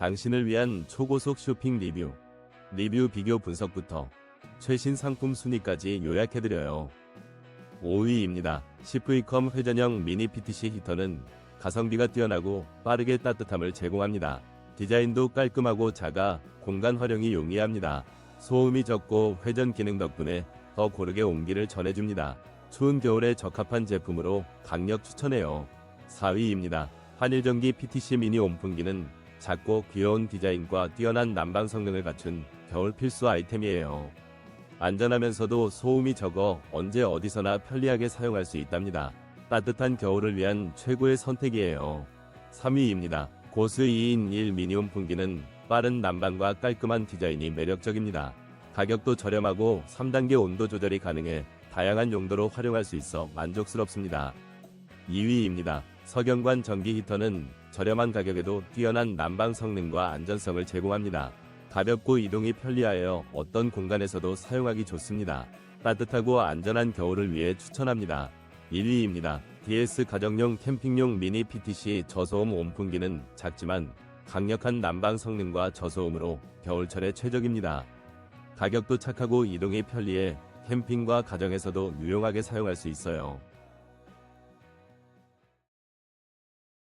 당신을 위한 초고속 쇼핑 리뷰, 리뷰 비교 분석부터 최신 상품 순위까지 요약해드려요. 5위입니다. 시프이컴 회전형 미니 PTC 히터는 가성비가 뛰어나고 빠르게 따뜻함을 제공합니다. 디자인도 깔끔하고 작아 공간 활용이 용이합니다. 소음이 적고 회전 기능 덕분에 더 고르게 온기를 전해줍니다. 추운 겨울에 적합한 제품으로 강력 추천해요. 4위입니다. 한일전기 PTC 미니 온풍기는 작고 귀여운 디자인과 뛰어난 난방 성능을 갖춘 겨울 필수 아이템이에요. 안전하면서도 소음이 적어 언제 어디서나 편리하게 사용할 수 있답니다. 따뜻한 겨울을 위한 최고의 선택이에요. 3위입니다. 고스 2인 1 미니 온풍기는 빠른 난방과 깔끔한 디자인이 매력적입니다. 가격도 저렴하고 3단계 온도 조절이 가능해 다양한 용도로 활용할 수 있어 만족스럽습니다. 2위입니다. 석영관 전기 히터는 저렴한 가격에도 뛰어난 난방 성능과 안전성을 제공합니다. 가볍고 이동이 편리하여 어떤 공간에서도 사용하기 좋습니다. 따뜻하고 안전한 겨울을 위해 추천합니다. 1위입니다. DS 가정용 캠핑용 미니 PTC 저소음 온풍기는 작지만 강력한 난방 성능과 저소음으로 겨울철에 최적입니다. 가격도 착하고 이동이 편리해 캠핑과 가정에서도 유용하게 사용할 수 있어요.